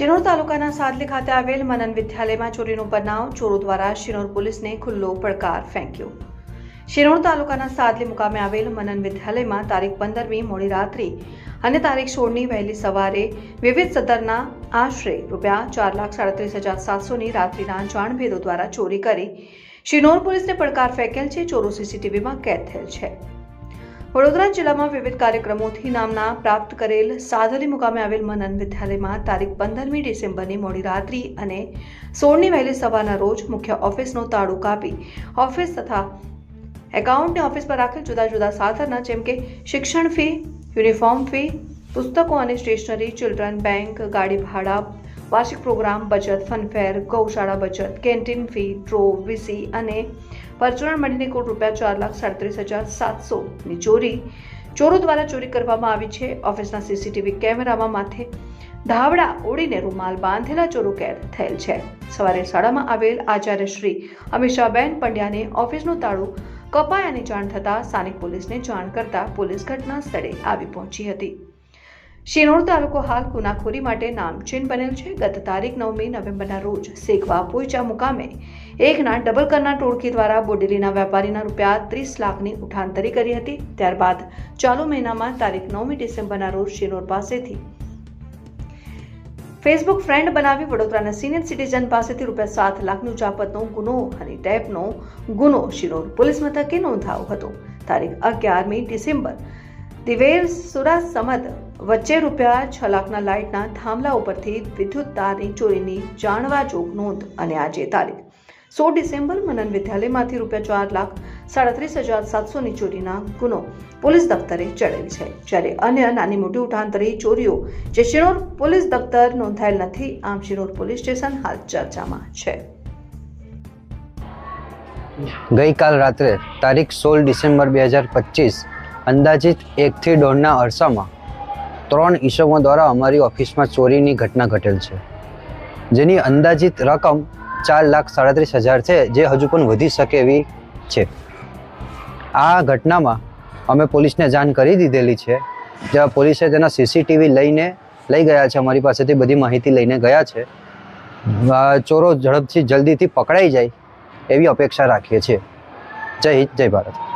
શિનોર તાલુકાના સાદલી ખાતે આવેલ મનન વિદ્યાલયમાં ચોરીનો બનાવ, ચોરો દ્વારા શિનોર પોલીસને ખુલ્લો પડકાર ફેંક્યો. શિનોર તાલુકાના સાદલી મુકામે આવેલ મનન વિદ્યાલયમાં તારીખ પંદરમી મોડી રાત્રિ અને તારીખ સોળની વહેલી સવારે વિવિધ સદરના આશરે રૂપિયા ચાર લાખ સાડત્રીસ હજાર સાતસોની રાત્રિના જાણભેદો દ્વારા ચોરી કરી શિનોર પોલીસને પડકાર ફેંકેલ છે. ચોરો સીસીટીવીમાં કેદ થયેલ છે. વડોદરા જિલ્લામાં વિવિધ કાર્યક્રમોથી નામના પ્રાપ્ત કરેલ સાધલી મુકામે આવેલ મનન વિદ્યાલયમાં તારીખ પંદરમી ડિસેમ્બરની મોડી રાત્રિ અને સોળની વહેલી સવારના રોજ મુખ્ય ઓફિસનો તાળું કાપી. ઓફિસ તથા એકાઉન્ટની ઓફિસ પર રાખેલ જુદા જુદા સાધના જેમ કે શિક્ષણ ફી, યુનિફોર્મ ફી, પુસ્તકો અને સ્ટેશનરી, ચિલ્ડ્રન બેંક, ગાડી ભાડા, વાર્ષિક પ્રોગ્રામ, બચત, ફનફેર, ગૌશાળા બચત, કેન્ટીન ફી, ડ્રો, વીસી અને પરચુરણ મળીને કુલ રૂપિયા ચાર લાખ સાડત્રીસ હજાર સાતસોની ચોરી. ચોરો દ્વારા ચોરી કરવામાં આવી છે. ઓફિસના સીસીટીવી કેમેરામાં માથે ધાવડા ઓળીને રૂમાલ બાંધેલા ચોરો કેદ થયેલ છે. સવારે શાળામાં આવેલ આચાર્ય શ્રી અમિષાબેન પંડ્યાને ઓફિસનું તાળું કપાયાની જાણ થતાં સ્થાનિક પોલીસને જાણ કરતા પોલીસ ઘટના સ્થળે આવી પહોંચી હતી. શિનોર તાલુકો હાલ ગુનાખોરી માટે નામચીન બનેલ છે. ગત તારીખ નવમી નવેમ્બરના રોજ શેખવા પોઈચા મુકામે એકના ડબલ કરના ટોળકી દ્વારા બોડેલીના વેપારીના રૂપિયા ત્રીસ લાખની ઉઠાંતરી કરી હતી. ત્યારબાદ ચાલુ મહિનામાં તારીખ નવમી ડિસેમ્બરના રોજ શિનોર પાસેથી ફેસબુક ફ્રેન્ડ બનાવી વડોદરાના સિનિયર સિટીઝન પાસેથી રૂપિયા સાત લાખની ઉચાપતનો ગુનો અને ટેપનો ગુનો શિનોર પોલીસ મથકે નોંધાયો હતો. તારીખ અગિયારમી ડિસેમ્બર દિવેર સુરા સમદ વચ્ચે રૂપિયા છ લાખના લાઇટના થાંભલા ઉપરથી વિદ્યુત તારની ચોરીની જાણવા જોગ નોંધ અને આજે તારીખ. સોળ ડિસેમ્બર મનન વિદ્યાલયમાંથી રૂપિયા ચાર લાખ સાડત્રીસ હજાર સાતસોની ચોરીના ગુનો પોલીસ દફતરે ચડેલ છે. જ્યારે અન્ય નાની મોટી ઉઠાંતરી ચોરીઓ જે શિરોર પોલીસ દફતર નોંધાયેલ નથી, આમ શિરોર પોલીસ સ્ટેશન હાલ ચર્ચામાં છે. ગઈકાલ રાત્રે તારીખ સોળ ડિસેમ્બર બે હજાર પચીસ, અંદાજિત એકથી દોઢના અરસામાં ત્રણ ઈસમો દ્વારા અમારી ઓફિસમાં ચોરીની ઘટના ઘટેલ છે. જેની અંદાજિત રકમ ચાર લાખ સાડત્રીસ હજાર છે, જે હજુ પણ વધી શકે એવી છે. આ ઘટનામાં અમે પોલીસને જાણ કરી દીધેલી છે, જ્યાં પોલીસે તેના સીસીટીવી લઈને લઈ ગયા છે, અમારી પાસેથી બધી માહિતી લઈને ગયા છે. ચોરો ઝડપથી જલ્દીથી પકડાઈ જાય એવી અપેક્ષા રાખીએ છીએ. જય હિન્દ, જય ભારત.